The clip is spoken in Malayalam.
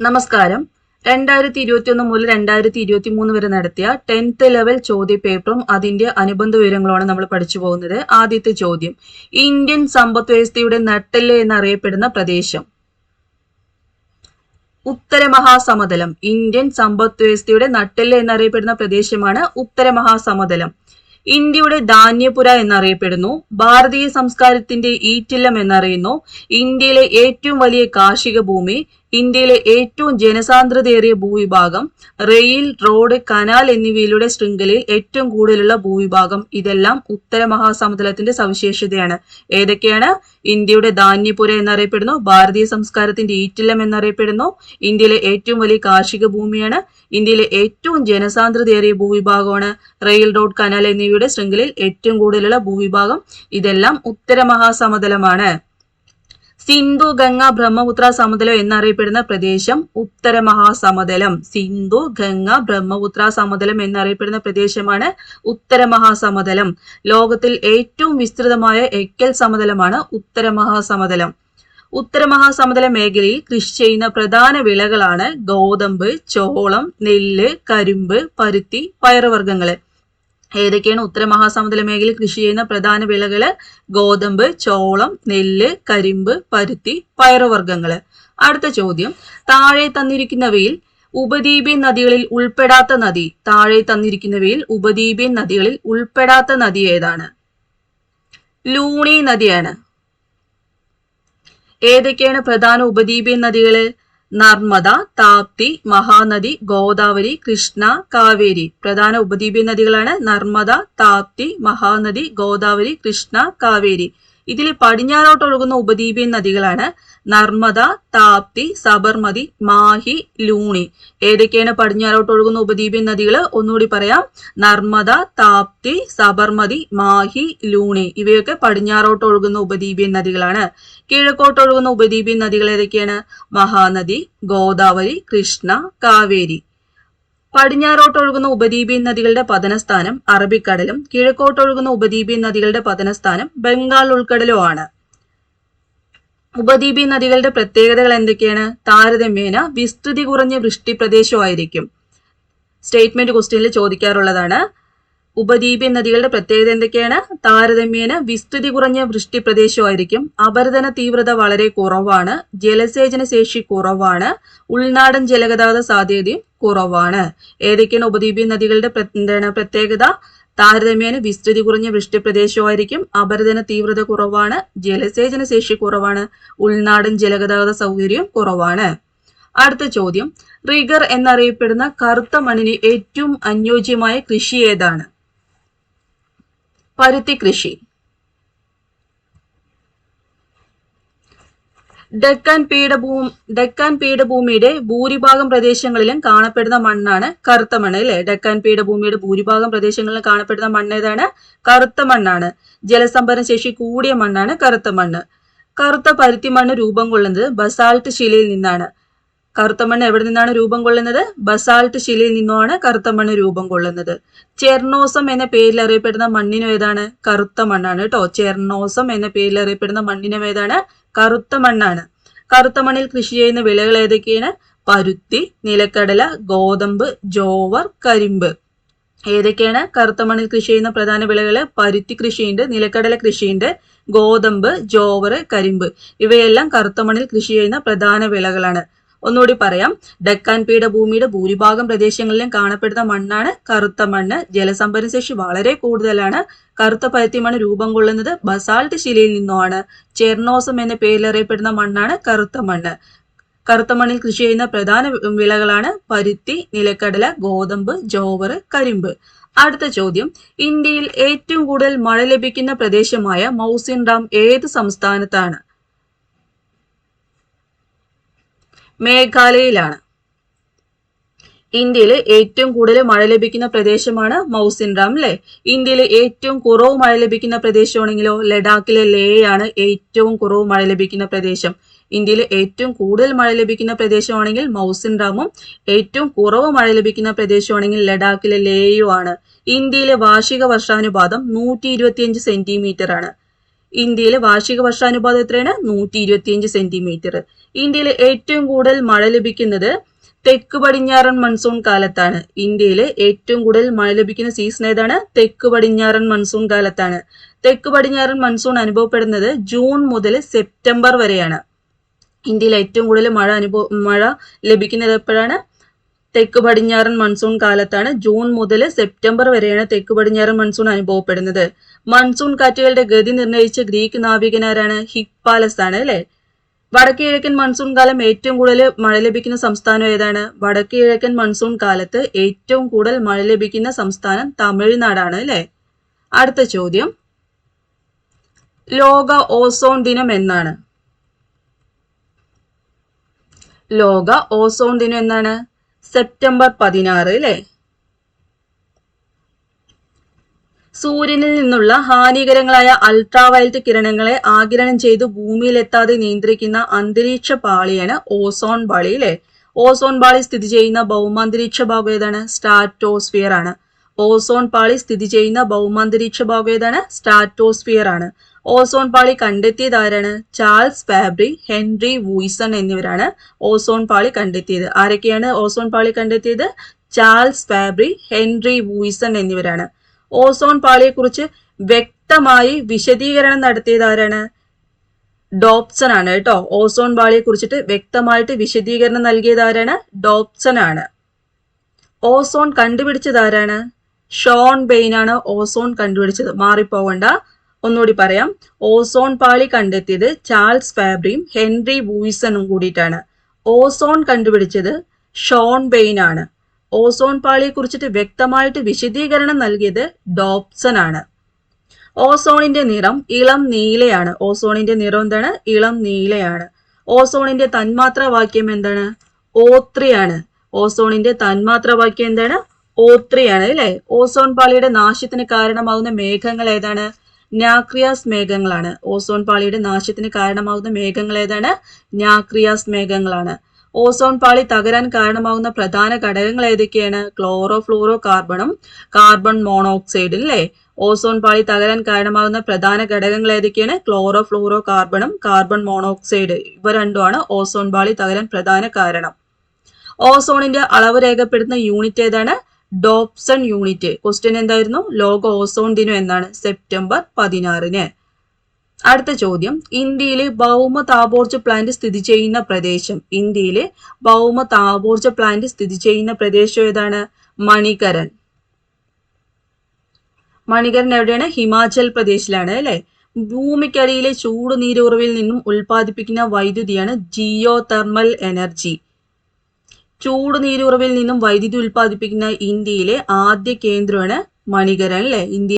നമസ്കാരം. രണ്ടായിരത്തി ഇരുപത്തിയൊന്ന് മുതൽ രണ്ടായിരത്തി ഇരുപത്തി മൂന്ന് വരെ നടത്തിയ ടെൻത്ത് ലെവൽ ചോദ്യ പേപ്പറും അതിന്റെ അനുബന്ധ വിവരങ്ങളുമാണ് നമ്മൾ പഠിച്ചു പോകുന്നത്. ആദ്യത്തെ ചോദ്യം ഇന്ത്യൻ സമ്പദ് വ്യവസ്ഥയുടെ നട്ടെല്ല് എന്നറിയപ്പെടുന്ന പ്രദേശം. ഉത്തര മഹാസമതലം ഇന്ത്യൻ സമ്പദ് വ്യവസ്ഥയുടെ നട്ടെല്ല് എന്നറിയപ്പെടുന്ന പ്രദേശമാണ് ഉത്തര മഹാസമതലം ഇന്ത്യയുടെ ധാന്യപുര എന്നറിയപ്പെടുന്നു ഭാരതീയ സംസ്കാരത്തിന്റെ ഈറ്റില്ലം എന്നറിയുന്നു ഇന്ത്യയിലെ ഏറ്റവും വലിയ കാർഷിക ഭൂമി ഇന്ത്യയിലെ ഏറ്റവും ജനസാന്ദ്രതയേറിയ ഭൂവിഭാഗം റെയിൽ റോഡ് കനാൽ എന്നിവയിലൂടെ ശൃംഖലയിൽ ഏറ്റവും കൂടുതലുള്ള ഭൂവിഭാഗം. ഇതെല്ലാം ഉത്തര മഹാസമുദ്രത്തിന്റെ സവിശേഷതയാണ്. ഏതൊക്കെയാണ്? ഇന്ത്യയുടെ ധാന്യപുര എന്നറിയപ്പെടുന്നു ഭാരതീയ സംസ്കാരത്തിന്റെ ഈറ്റില്ലം എന്നറിയപ്പെടുന്നു ഇന്ത്യയിലെ ഏറ്റവും വലിയ കാർഷിക ഭൂമിയാണ് ഇന്ത്യയിലെ ഏറ്റവും ജനസാന്ദ്രതയേറിയ ഭൂവിഭാഗമാണ് റെയിൽ റോഡ് കനാൽ എന്നിവയുടെ ശൃംഖലയിൽ ഏറ്റവും കൂടുതലുള്ള ഭൂവിഭാഗം. ഇതെല്ലാം ഉത്തര മഹാസമതലമാണ് സിന്ധു ഗംഗ ബ്രഹ്മപുത്ര സമതലം എന്നറിയപ്പെടുന്ന പ്രദേശം ഉത്തര മഹാസമതലം. സിന്ധു ഗംഗ ബ്രഹ്മപുത്ര സമതലം എന്നറിയപ്പെടുന്ന പ്രദേശമാണ് ഉത്തര മഹാസമതലം. ലോകത്തിൽ ഏറ്റവും വിസ്തൃതമായ എക്കൽ സമതലമാണ് ഉത്തര മഹാസമതലം. ഉത്തര മഹാസമതല മേഖലയിൽ കൃഷി ചെയ്യുന്ന പ്രധാന വിളകളാണ് ഗോതമ്പ് ചോളം നെല്ല് കരിമ്പ് പരുത്തി പയറുവർഗങ്ങൾ. ഏതൊക്കെയാണ് ഉത്തര മഹാസമുദ്ര മേഖലയിൽ കൃഷി ചെയ്യുന്ന പ്രധാന വിളകൾ ഗോതമ്പ് ചോളം നെല്ല് കരിമ്പ് പരുത്തി പയറുവർഗങ്ങൾ അടുത്ത ചോദ്യം. താഴെ തന്നിരിക്കുന്നവയിൽ ഉപദ്വീപ്യൻ നദികളിൽ ഉൾപ്പെടാത്ത നദി. താഴെ തന്നിരിക്കുന്നവയിൽ ഉപദ്വീപ്യൻ നദികളിൽ ഉൾപ്പെടാത്ത നദി ഏതാണ്? ലൂണി നദിയാണ്. ഏതൊക്കെയാണ് പ്രധാന ഉപദ്വീപ്യൻ നദികൾ? നർമ്മദ താപ്തി മഹാനദി ഗോദാവരി കൃഷ്ണ കാവേരി. പ്രധാന ഉപദ്വീപ്യ നദികളാണ് നർമ്മദ താപ്തി മഹാനദി ഗോദാവരി കൃഷ്ണ കാവേരി. ഇതിൽ പടിഞ്ഞാറോട്ട് ഒഴുകുന്ന ഉപദ്വീപിയൻ നദികളാണ് നർമ്മദ താപ്തി സബർമതി മാഹി ലൂണി. ഏതൊക്കെയാണ് പടിഞ്ഞാറോട്ട് ഒഴുകുന്ന ഉപദ്വീപിയൻ നദികൾ? ഒന്നുകൂടി പറയാം. നർമ്മദ താപ്തി സബർമതി മാഹി ലൂണി. ഇവയൊക്കെ പടിഞ്ഞാറോട്ട് ഒഴുകുന്ന ഉപദ്വീപിയൻ നദികളാണ്. കിഴക്കോട്ട് ഒഴുകുന്ന ഉപദ്വീപ്യൻ നദികൾ ഏതൊക്കെയാണ്? മഹാനദി ഗോദാവരി കൃഷ്ണ കാവേരി. പടിഞ്ഞാറോട്ട് ഉപദ്വീപിയൻ നദികളുടെ പതനസ്ഥാനം അറബിക്കടലും കിഴക്കോട്ടൊഴുകുന്ന ഉപദ്വീപിയൻ നദികളുടെ പതനസ്ഥാനം ബംഗാൾ ഉൾക്കടലുമാണ്. ഉപദ്വീപിയൻ നദികളുടെ പ്രത്യേകതകൾ എന്തൊക്കെയാണ്? താരതമ്യേന വിസ്തൃതി കുറഞ്ഞ വൃഷ്ടി പ്രദേശമായിരിക്കും സ്റ്റേറ്റ്മെന്റ് ക്വസ്റ്റ്യനിൽ ചോദിക്കാറുള്ളതാണ്. ഉപദ്വീപ്യൻ നദികളുടെ പ്രത്യേകത എന്തൊക്കെയാണ്? താരതമ്യേന വിസ്തൃതി കുറഞ്ഞ വൃഷ്ടി പ്രദേശമായിരിക്കും അപരതന തീവ്രത വളരെ കുറവാണ്. ജലസേചന ശേഷി കുറവാണ്. ഉൾനാടൻ ജലഗതാഗത സാധ്യതയും കുറവാണ്. ഏതൊക്കെയാണ് ഉപദ്വീപ്യൻ നദികളുടെ എന്താണ് പ്രത്യേകത? താരതമ്യേന വിസ്തൃതി കുറഞ്ഞ വൃഷ്ടി പ്രദേശമായിരിക്കും അപരദന തീവ്രത കുറവാണ്. ജലസേചന ശേഷി കുറവാണ്. ഉൾനാടൻ ജലഗതാഗത സൗകര്യം കുറവാണ്. അടുത്ത ചോദ്യം. റിഗർ എന്നറിയപ്പെടുന്ന കറുത്ത മണ്ണിന് ഏറ്റവും അനുയോജ്യമായ കൃഷി ഏതാണ്? പരുത്തി കൃഷി. ഡെക്കാൻ പീഠഭൂമി ഡെക്കാൻ പീഠഭൂമിയുടെ ഭൂരിഭാഗം പ്രദേശങ്ങളിലും കാണപ്പെടുന്ന മണ്ണാണ് കറുത്ത മണ്ണ് അല്ലെ? ഡെക്കാൻ പീഠഭൂമിയുടെ ഭൂരിഭാഗം പ്രദേശങ്ങളിലും കാണപ്പെടുന്ന മണ്ണ് ഏതാണ്? കറുത്ത മണ്ണാണ്. ജലസംഭരണ ശേഷി കൂടിയ മണ്ണാണ് കറുത്ത മണ്ണ്. കറുത്ത പരുത്തി മണ്ണ് രൂപം കൊള്ളുന്നത് ബസാൾട്ട് ശിലയിൽ നിന്നാണ്. കറുത്ത മണ്ണ് എവിടെ നിന്നാണ് രൂപം കൊള്ളുന്നത്? ബസാൾട്ട് ശിലയിൽ നിന്നുമാണ് കറുത്ത മണ്ണ് രൂപം കൊള്ളുന്നത്. ചെർണോസം എന്ന പേരിൽ അറിയപ്പെടുന്ന മണ്ണിനും ഏതാണ്? കറുത്ത മണ്ണാണ് കേട്ടോ. ചെർണോസം എന്ന പേരിൽ അറിയപ്പെടുന്ന മണ്ണിനും ഏതാണ്? കറുത്ത മണ്ണാണ്. കറുത്ത മണ്ണിൽ കൃഷി ചെയ്യുന്ന വിളകൾ ഏതൊക്കെയാണ്? പരുത്തി നിലക്കടല ഗോതമ്പ് ജോവർ കരിമ്പ്. ഏതൊക്കെയാണ് കറുത്ത മണ്ണിൽ കൃഷി ചെയ്യുന്ന പ്രധാന വിളകൾ? പരുത്തി കൃഷിയുണ്ട് നിലക്കടല കൃഷിയുണ്ട് ഗോതമ്പ് ജോവർ കരിമ്പ്. ഇവയെല്ലാം കറുത്ത മണ്ണിൽ കൃഷി ചെയ്യുന്ന പ്രധാന വിളകളാണ്. ഒന്നുകൂടി പറയാം. ഡെക്കാൻ പീഠഭൂമിയുടെ ഭൂരിഭാഗം പ്രദേശങ്ങളിലും കാണപ്പെടുന്ന മണ്ണാണ് കറുത്ത മണ്ണ്. ജലസംഭരണശേഷി വളരെ കൂടുതലാണ്. കറുത്ത പരുത്തി മണ്ണ് രൂപം കൊള്ളുന്നത് ബസാൾട്ട് ശിലയിൽ നിന്നുമാണ്. ചെർണോസം എന്ന പേരിൽ അറിയപ്പെടുന്ന മണ്ണാണ് കറുത്ത മണ്ണ്. കറുത്ത മണ്ണിൽ കൃഷി ചെയ്യുന്ന പ്രധാന വിളകളാണ് പരുത്തി നിലക്കടല ഗോതമ്പ് ജോവർ കരിമ്പ്. അടുത്ത ചോദ്യം. ഇന്ത്യയിൽ ഏറ്റവും കൂടുതൽ മഴ ലഭിക്കുന്ന പ്രദേശമായ മൗസിൻ ഡാം ഏത് സംസ്ഥാനത്താണ്? മേഘാലയയിലാണ്. ഇന്ത്യയിലെ ഏറ്റവും കൂടുതൽ മഴ ലഭിക്കുന്ന പ്രദേശമാണ് മൗസിൻ ഡാം അല്ലെ ഇന്ത്യയിലെ ഏറ്റവും കുറവ് മഴ ലഭിക്കുന്ന പ്രദേശമാണെങ്കിലോ ലഡാക്കിലെ ലേ ആണ് ഏറ്റവും കുറവ് മഴ ലഭിക്കുന്ന പ്രദേശം. ഇന്ത്യയിലെ ഏറ്റവും കൂടുതൽ മഴ ലഭിക്കുന്ന പ്രദേശമാണെങ്കിൽ മൗസിൻ ഡാമും ഏറ്റവും കുറവ് മഴ ലഭിക്കുന്ന പ്രദേശമാണെങ്കിൽ ലഡാക്കിലെ ലേയുമാണ് ഇന്ത്യയിലെ വാർഷിക വർഷാനുപാതം നൂറ്റി ഇരുപത്തിയഞ്ച് സെന്റിമീറ്റർ ആണ് ഇന്ത്യയിലെ വാർഷിക വർഷാനുപാതം എത്രയാണ്? നൂറ്റി ഇരുപത്തിയഞ്ച് സെന്റിമീറ്റർ ഇന്ത്യയിൽ ഏറ്റവും കൂടുതൽ മഴ ലഭിക്കുന്നത് തെക്ക് പടിഞ്ഞാറൻ മൺസൂൺ കാലത്താണ്. ഇന്ത്യയിലെ ഏറ്റവും കൂടുതൽ മഴ ലഭിക്കുന്ന സീസൺ ഏതാണ്? തെക്ക് പടിഞ്ഞാറൻ മൺസൂൺ കാലത്താണ്. തെക്ക് പടിഞ്ഞാറൻ മൺസൂൺ അനുഭവപ്പെടുന്നത് ജൂൺ മുതൽ സെപ്റ്റംബർ വരെയാണ്. ഇന്ത്യയിൽ ഏറ്റവും കൂടുതൽ മഴ അനുഭവ മഴ ലഭിക്കുന്നത് എപ്പോഴാണ്? തെക്ക് പടിഞ്ഞാറൻ മൺസൂൺ കാലത്താണ്. ജൂൺ മുതൽ സെപ്റ്റംബർ വരെയാണ് തെക്ക് പടിഞ്ഞാറൻ മൺസൂൺ അനുഭവപ്പെടുന്നത്. മൺസൂൺ കാറ്റുകളുടെ ഗതി നിർണയിച്ച ഗ്രീക്ക് നാവികനാരാണ് ഹിപ്പാലസ് ആണ് അല്ലെ? വടക്ക് കിഴക്കൻ മൺസൂൺ കാലം ഏറ്റവും കൂടുതൽ മഴ ലഭിക്കുന്ന സംസ്ഥാനം ഏതാണ്? വടക്കു കിഴക്കൻ മൺസൂൺ കാലത്ത് ഏറ്റവും കൂടുതൽ മഴ ലഭിക്കുന്ന സംസ്ഥാനം തമിഴ്നാടാണ് അല്ലെ? അടുത്ത ചോദ്യം. ലോക ഓസോൺ ദിനം എന്നാണ്. ലോക ഓസോൺ ദിനം എന്നാണ്? സെപ്റ്റംബർ പതിനാറ് അല്ലേ? സൂര്യനിൽ നിന്നുള്ള ഹാനികരങ്ങളായ അൾട്രാവയലറ്റ് കിരണങ്ങളെ ആകിരണം ചെയ്ത് ഭൂമിയിലെത്താതെ നിയന്ത്രിക്കുന്ന അന്തരീക്ഷ പാളിയാണ് ഓസോൺ പാളി അല്ലേ ഓസോൺ പാളി സ്ഥിതി ചെയ്യുന്ന ഭൗമാന്തരീക്ഷ ഭാഗം ഏതാണ്? സ്റ്റാറ്റോസ്ഫിയർ ആണ്. ഓസോൺ പാളി സ്ഥിതി ചെയ്യുന്ന ഭൗമാന്തരീക്ഷ ഭാഗം ഏതാണ്? സ്റ്റാറ്റോസ്ഫിയർ ആണ്. ഓസോൺ പാളി കണ്ടെത്തിയത് ആരാണ്? ചാൾസ് ഫാബ്രി ഹെൻറി വൂയിസൺ എന്നിവരാണ് ഓസോൺ പാളി കണ്ടെത്തിയത്. ആരൊക്കെയാണ് ഓസോൺ പാളി കണ്ടെത്തിയത്? ചാൾസ് ഫാബ്രി ഹെൻറി വൂയിസൺ എന്നിവരാണ്. ഓസോൺ പാളിയെക്കുറിച്ച് വ്യക്തമായി വിശദീകരണം നടത്തിയത് ആരാണ്? ഡോപ്സൺ ആണ് കേട്ടോ. ഓസോൺ പാളിയെ കുറിച്ചിട്ട് വ്യക്തമായിട്ട് വിശദീകരണം നൽകിയത് ആരാണ്? ഡോപ്സൺ ആണ്. ഓസോൺ കണ്ടുപിടിച്ചത് ആരാണ്? ഷോൺ ബെയിൻ ആണ് ഓസോൺ കണ്ടുപിടിച്ചത്. മാറിപ്പോകണ്ട ഒന്നുകൂടി പറയാം. ഓസോൺ പാളി കണ്ടെത്തിയത് ചാൾസ് ഫാബ്രിയും ഹെൻറി വൂയിസണും കൂടിയിട്ടാണ്. ഓസോൺ കണ്ടുപിടിച്ചത് ഷോൺ ബെയിൻ ആണ്. ഓസോൺ പാളിയെ കുറിച്ചിട്ട് വ്യക്തമായിട്ട് വിശദീകരണം നൽകിയത് ഡോപ്സൺ ആണ് ഓസോണിന്റെ നിറം ഇളം നീലയാണ്. ഓസോണിന്റെ നിറം എന്താണ്? ഇളം നീലയാണ്. ഓസോണിന്റെ തന്മാത്ര വാക്യം എന്താണ്? ഓത്രിയാണ്. ഓസോണിന്റെ തന്മാത്ര വാക്യം എന്താണ്? ഓത്രിയാണ് അല്ലെ? ഓസോൺ പാളിയുടെ നാശത്തിന് കാരണമാകുന്ന മേഘങ്ങൾ ഏതാണ്? നാക്രിയാസ് മേഘങ്ങളാണ്. ഓസോൺ പാളിയുടെ നാശത്തിന് കാരണമാകുന്ന മേഘങ്ങൾ ഏതാണ്? നാക്രിയാസ് മേഘങ്ങളാണ്. ഓസോൺ പാളി തകരാൻ കാരണമാകുന്ന പ്രധാന ഘടകങ്ങൾ ഏതൊക്കെയാണ്? ക്ലോറോ ഫ്ലൂറോ കാർബണും കാർബൺ മോണോക്സൈഡ് അല്ലേ ഓസോൺ പാളി തകരാൻ കാരണമാകുന്ന പ്രധാന ഘടകങ്ങൾ ഏതൊക്കെയാണ്? ക്ലോറോ ഫ്ലൂറോ കാർബണും കാർബൺ മോണോക്സൈഡ് ഇവ രണ്ടുമാണ് ഓസോൺ പാളി തകരാൻ പ്രധാന കാരണം. ഓസോണിന്റെ അളവ് രേഖപ്പെടുത്തുന്ന യൂണിറ്റ് ഏതാണ്? Dobson unit. ക്വസ്റ്റ്യൻ എന്തായിരുന്നു? ലോക ഓസോൺ ദിനം എന്നാണ്. സെപ്റ്റംബർ പതിനാറിന്. അടുത്ത ചോദ്യം. ഇന്ത്യയിലെ ഭൗമ താപോർജ പ്ലാന്റ് സ്ഥിതി ചെയ്യുന്ന പ്രദേശം. ഇന്ത്യയിലെ ഭൗമ താപോർജ പ്ലാന്റ് സ്ഥിതി ചെയ്യുന്ന പ്രദേശം ഏതാണ്? മണികരൻ. മണികരൻ എവിടെയാണ്? ഹിമാചൽ പ്രദേശിലാണ് അല്ലെ? ഭൂമിക്കടിയിലെ ചൂട് നീരുറവിൽ നിന്നും ഉൽപ്പാദിപ്പിക്കുന്ന വൈദ്യുതിയാണ് ജിയോ തെർമൽ എനർജി. ചൂട് നീരുറവിൽ നിന്നും വൈദ്യുതി ഉൽപ്പാദിപ്പിക്കുന്ന ഇന്ത്യയിലെ ആദ്യ കേന്ദ്രമാണ് മണികരൻ അല്ലെ? ഇന്ത്യ